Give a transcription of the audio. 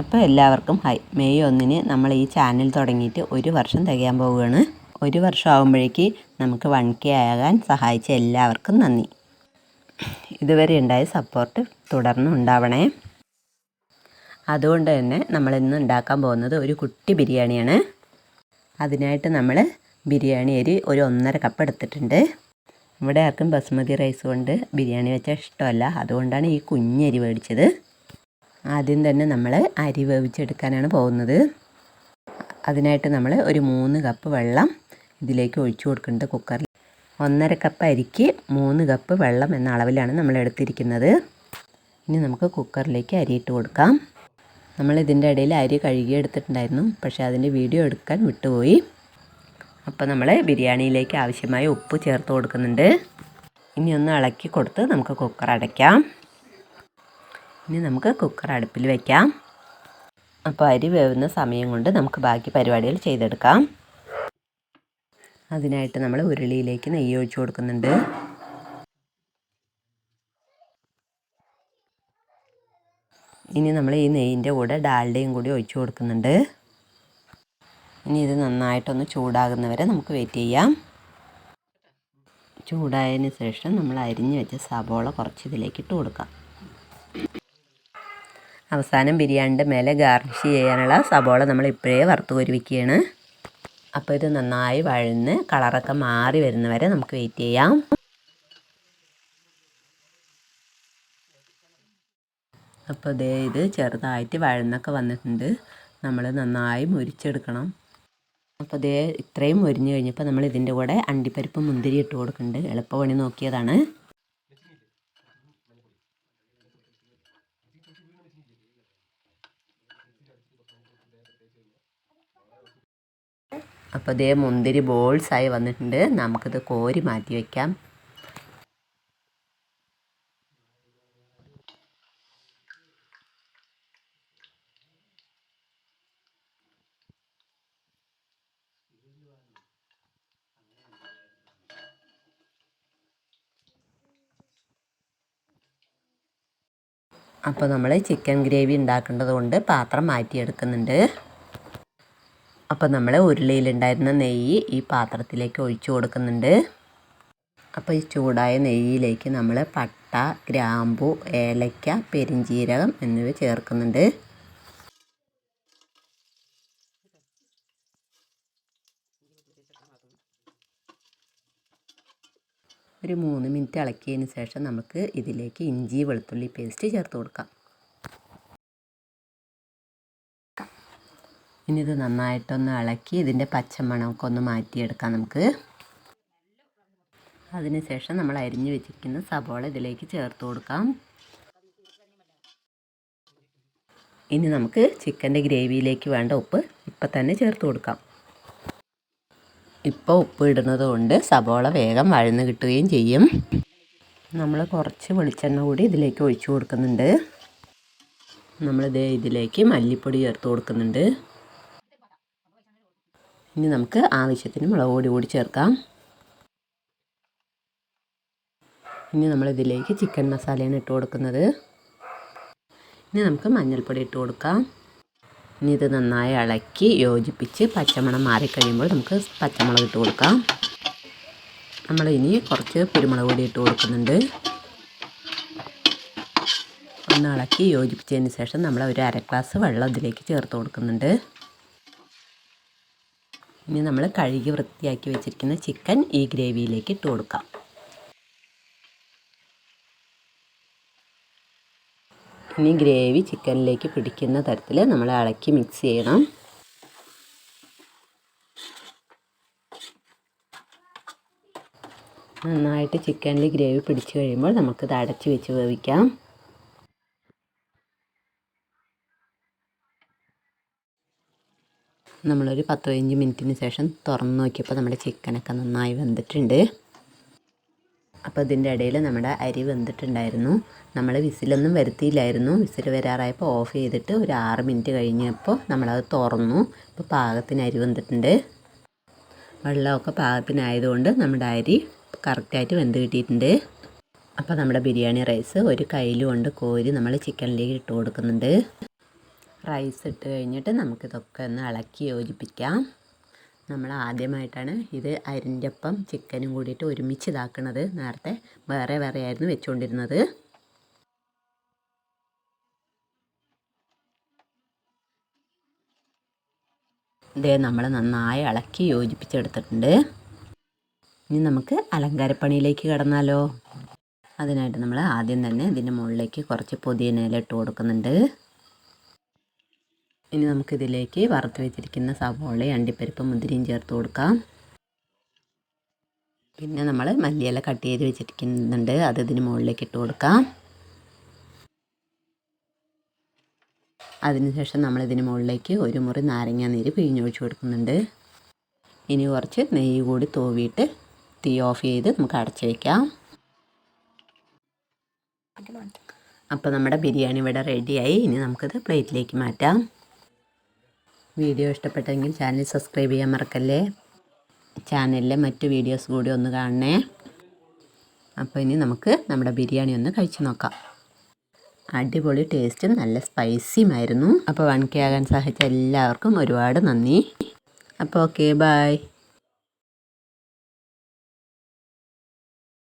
അപ്പോൾ എല്ലാവർക്കും hi May ഒന്നിന് നമ്മൾ ഈ ചാനൽ തുടങ്ങിയിട്ട് ഒരു വർഷം തികയാൻ പോവുകയാണ്. ഒരു വർഷം ആകുമ്പോഴേക്ക് നമുക്ക് വൺ കെ ആകാൻ സഹായിച്ച എല്ലാവർക്കും നന്ദി. ഇതുവരെ ഉണ്ടായ സപ്പോർട്ട് തുടർന്നും ഉണ്ടാവണേ. അതുകൊണ്ട് തന്നെ നമ്മൾ ഇന്ന് ഉണ്ടാക്കാൻ പോകുന്നത് ഒരു കുട്ടി ബിരിയാണിയാണ്. അതിനായിട്ട് നമ്മൾ ബിരിയാണി അരി ഒരു ഒന്നര കപ്പ് എടുത്തിട്ടുണ്ട്. ഇവിടെ ആർക്കും ബസ്മതി റൈസ് കൊണ്ട് ബിരിയാണി വെച്ചാൽ ഇഷ്ടമല്ല. അതുകൊണ്ടാണ് ഈ കുഞ്ഞരി മേടിച്ചത്. ആദ്യം തന്നെ നമ്മൾ അരി വേവിച്ചെടുക്കാനാണ് പോകുന്നത്. അതിനായിട്ട് നമ്മൾ ഒരു മൂന്ന് കപ്പ് വെള്ളം ഇതിലേക്ക് ഒഴിച്ചു കൊടുക്കേണ്ടത് കുക്കറിൽ ഒന്നര കപ്പ് അരിക്ക് മൂന്ന് കപ്പ് വെള്ളം എന്ന അളവിലാണ് നമ്മൾ എടുത്തിരിക്കുന്നത്. ഇനി നമുക്ക് കുക്കറിലേക്ക് അരി ഇട്ട് കൊടുക്കാം. നമ്മൾ ഇതിന്റെ ഇടയിൽ അരി കഴുകി എടുത്തിട്ടുണ്ടായിരുന്നു പക്ഷേ അതിന്റെ വീഡിയോ എടുക്കാൻ വിട്ടുപോയി. അപ്പോൾ നമ്മൾ ബിരിയാണിയിലേക്ക് ആവശ്യമായ ഉപ്പ് ചേർത്ത് കൊടുക്കുന്നുണ്ട്. ഇനി ഒന്ന് ഇളക്കി കൊടുത്ത് നമുക്ക് കുക്കർ അടയ്ക്കാം. ഇനി നമുക്ക് കുക്കർ അടുപ്പിൽ വയ്ക്കാം അപ്പോൾ അരി വേവുന്ന സമയം കൊണ്ട് നമുക്ക് ബാക്കി പരിപാടികൾ ചെയ്തെടുക്കാം. അതിനായിട്ട് നമ്മൾ ഉരുളിയിലേക്ക് നെയ്യ് ഒഴിച്ചു കൊടുക്കുന്നുണ്ട്. ഇനി നമ്മൾ ഈ നെയ്യിന്റെ കൂടെ ഡാൽഡയും കൂടി ഒഴിച്ചു കൊടുക്കുന്നുണ്ട്. ഇനി ഇത് നന്നായിട്ടൊന്ന് ചൂടാകുന്നവരെ നമുക്ക് വെയിറ്റ് ചെയ്യാം. ചൂടായതിന് ശേഷം നമ്മൾ അരിഞ്ഞ് വെച്ച സബോള കുറച്ച് ഇതിലേക്ക് ഇട്ട് കൊടുക്കാം. അവസാനം ബിരിയാണിന്റെ മേലെ ഗാർണിഷ് ചെയ്യാനുള്ള സബോള നമ്മൾ ഇപ്പോഴേ വറുത്ത് ഒരുവിക്കുകയാണ് അപ്പോൾ ഇത് നന്നായി വഴന്ന് കളറൊക്കെ മാറി വരുന്നവരെ നമുക്ക് വെയിറ്റ് ചെയ്യാം. അപ്പോൾ ദേ ഇത് ചെറുതായിട്ട് വഴന്നൊക്കെ വന്നിട്ടുണ്ട്. നമ്മൾ നന്നായി മുരിച്ചെടുക്കണം. അപ്പോൾ ദേ ഇത്രയും മുരിഞ്ഞ് കഴിഞ്ഞപ്പോൾ നമ്മൾ ഇതിന്റെ കൂടെ അണ്ടിപ്പരിപ്പ് മുന്തിരി ഇട്ട് കൊടുക്കുന്നുണ്ട്. എളുപ്പപണി നോക്കിയതാണ്. അപ്പോൾ ഇതേ മുന്തിരി ആയി വന്നിട്ടുണ്ട്. നമുക്കിത് കോരി മാറ്റി വയ്ക്കാം അപ്പോൾ നമ്മൾ ചിക്കൻ ഗ്രേവി ഉണ്ടാക്കേണ്ടത് കൊണ്ട് പാത്രം മാറ്റിയെടുക്കുന്നുണ്ട്. അപ്പോൾ നമ്മൾ ഉരുളിയിലുണ്ടായിരുന്ന നെയ്യ് ഈ പാത്രത്തിലേക്ക് ഒഴിച്ചു കൊടുക്കുന്നുണ്ട്. അപ്പോൾ ഈ ചൂടായ നെയ്യിലേക്ക് നമ്മൾ പട്ട ഗ്രാമ്പു ഏലയ്ക്ക പെരിഞ്ചീരകം എന്നിവ ചേർക്കുന്നുണ്ട്. ഒരു മൂന്ന് മിനിറ്റ് ഇളക്കിയതിന് ശേഷം നമുക്ക് ഇതിലേക്ക് ഇഞ്ചി വെളുത്തുള്ളി പേസ്റ്റ് ചേർത്ത് കൊടുക്കാം. ഇനി ഇത് നന്നായിട്ടൊന്ന് ഇളക്കി ഇതിന്റെ പച്ചമണമൊക്കെ ഒന്ന് മാറ്റിയെടുക്കാം നമുക്ക്. അതിനുശേഷം നമ്മൾ അരിഞ്ഞു വെച്ചിരിക്കുന്ന സബോള ഇതിലേക്ക് ചേർത്ത് കൊടുക്കാം. ഇനി നമുക്ക് ചിക്കന്റെ ഗ്രേവിയിലേക്ക് വേണ്ട ഉപ്പ് ഇപ്പം തന്നെ ചേർത്ത് കൊടുക്കാം. ഇപ്പോൾ ഉപ്പ് ഇടുന്നത് കൊണ്ട് സബോള വേഗം വഴന്ന് കിട്ടുകയും ചെയ്യും. നമ്മൾ കുറച്ച് വെളിച്ചെണ്ണ കൂടി ഇതിലേക്ക് ഒഴിച്ചു കൊടുക്കുന്നുണ്ട്. നമ്മളിത് ഇതിലേക്ക് മല്ലിപ്പൊടി ചേർത്ത് കൊടുക്കുന്നുണ്ട്. ഇനി നമുക്ക് ആവശ്യത്തിന് മുളക് പൊടി കൂടി ചേർക്കാം. ഇനി നമ്മളിതിലേക്ക് ചിക്കൻ മസാലയാണ് ഇട്ട് കൊടുക്കുന്നത്. ഇനി നമുക്ക് മഞ്ഞൾപ്പൊടി ഇട്ട് കൊടുക്കാം. ഇനി ഇത് നന്നായി ഇളക്കി യോജിപ്പിച്ച് പച്ചമണം മാറിക്കഴിയുമ്പോൾ നമുക്ക് പച്ചമുളക് ഇട്ട് കൊടുക്കാം. നമ്മൾ ഇനി കുറച്ച് കുരുമുളക് പൊടി ഇട്ട് കൊടുക്കുന്നുണ്ട്. ഒന്ന് ഇളക്കി യോജിപ്പിച്ചതിന് ശേഷം നമ്മൾ ഒരു അര ഗ്ലാസ് വെള്ളം ഇതിലേക്ക് ചേർത്ത് കൊടുക്കുന്നുണ്ട്. ഇനി നമ്മൾ കഴുകി വൃത്തിയാക്കി വെച്ചിരിക്കുന്ന ചിക്കൻ ഈ ഗ്രേവിയിലേക്ക് ഇട്ട് കൊടുക്കാം. ഇനി ഗ്രേവി ചിക്കനിലേക്ക് പിടിക്കുന്ന തരത്തിൽ നമ്മൾ ഇളക്കി മിക്സ് ചെയ്യണം. നന്നായിട്ട് ചിക്കനിൽ ഗ്രേവി പിടിച്ചു കഴിയുമ്പോൾ നമുക്കിത് അടച്ച് വെച്ച് വേവിക്കാം. നമ്മളൊരു പത്ത് പതിനഞ്ച് മിനിറ്റിന് ശേഷം തുറന്ന് നോക്കിയപ്പോൾ നമ്മുടെ ചിക്കനൊക്കെ നന്നായി വെന്തിട്ടുണ്ട്. അപ്പോൾ ഇതിന്റെ ഇടയിൽ നമ്മുടെ അരി വെന്തിട്ടുണ്ടായിരുന്നു. നമ്മൾ വിസിലൊന്നും വരുത്തിയില്ലായിരുന്നു. വിസിൽ വരാറായപ്പോൾ ഓഫ് ചെയ്തിട്ട് ഒരു ആറ് മിനിറ്റ് കഴിഞ്ഞപ്പോൾ നമ്മളത് തുറന്നു. ഇപ്പോൾ പാകത്തിന് അരി വെന്തിട്ടുണ്ട്. വെള്ളമൊക്കെ പാകത്തിനായതുകൊണ്ട് നമ്മുടെ അരി കറക്റ്റായിട്ട് വെന്ത് കിട്ടിയിട്ടുണ്ട്. അപ്പോൾ നമ്മുടെ ബിരിയാണി റൈസ് ഒരു കയ്യിൽ കൊണ്ട് കോരി നമ്മൾ ചിക്കനിലേക്ക് ഇട്ട് കൊടുക്കുന്നുണ്ട്. റൈസ് ഇട്ട് കഴിഞ്ഞിട്ട് നമുക്കിതൊക്കെ ഒന്ന് ഇളക്കി യോജിപ്പിക്കാം. നമ്മൾ ആദ്യമായിട്ടാണ് ഇത് അരിന്റെ ഒപ്പം ചിക്കനും കൂടിയിട്ട് ഒരുമിച്ച് ഇതാക്കുന്നത് നേരത്തെ വേറെ വേറെ ആയിരുന്നു വെച്ചുകൊണ്ടിരുന്നത് ഇതേ നമ്മൾ നന്നായി ഇളക്കി യോജിപ്പിച്ചെടുത്തിട്ടുണ്ട്. ഇനി നമുക്ക് അലങ്കാരപ്പണിയിലേക്ക് കിടന്നാലോ? അതിനായിട്ട് നമ്മൾ ആദ്യം തന്നെ ഇതിന്റെ മുകളിലേക്ക് കുറച്ച് പുതിയ ഇട്ട് കൊടുക്കുന്നുണ്ട്. ഇനി നമുക്കിതിലേക്ക് വറുത്ത് വെച്ചിരിക്കുന്ന സവോള അണ്ടിപ്പരിപ്പ് മുന്തിരിയും ചേർത്ത് കൊടുക്കാം. പിന്നെ നമ്മൾ മല്ലിയില കട്ട് ചെയ്ത് വെച്ചിരിക്കുന്നുണ്ട്. അത് ഇതിന് മുകളിലേക്ക് ഇട്ട് കൊടുക്കാം. അതിനുശേഷം നമ്മൾ ഇതിന് മുകളിലേക്ക് ഒരു മുറി നാരങ്ങ നീര് പിഴിഞ്ഞൊഴിച്ച് കൊടുക്കുന്നുണ്ട്. ഇനി കുറച്ച് നെയ്യ് കൂടി തൂവിയിട്ട് തീ ഓഫ് ചെയ്ത് നമുക്ക് അടച്ചു വയ്ക്കാം അപ്പോൾ നമ്മുടെ ബിരിയാണി ഇവിടെ റെഡിയായി ഇനി നമുക്കിത് പ്ലേറ്റിലേക്ക് മാറ്റാം. വീഡിയോ ഇഷ്ടപ്പെട്ടെങ്കിൽ ചാനൽ സബ്സ്ക്രൈബ് ചെയ്യാൻ മറക്കല്ലേ? ചാനലിലെ മറ്റു വീഡിയോസ് കൂടി ഒന്ന് കാണണേ. അപ്പോൾ ഇനി നമുക്ക് നമ്മുടെ ബിരിയാണി ഒന്ന് കഴിച്ചു നോക്കാം. അടിപൊളി ടേസ്റ്റും നല്ല സ്പൈസിയുമായിരുന്നു അപ്പോൾ വൺ കെ ആകാൻ സഹായിച്ച എല്ലാവർക്കും ഒരുപാട് നന്ദി. അപ്പോൾ ഓക്കെ ബായ്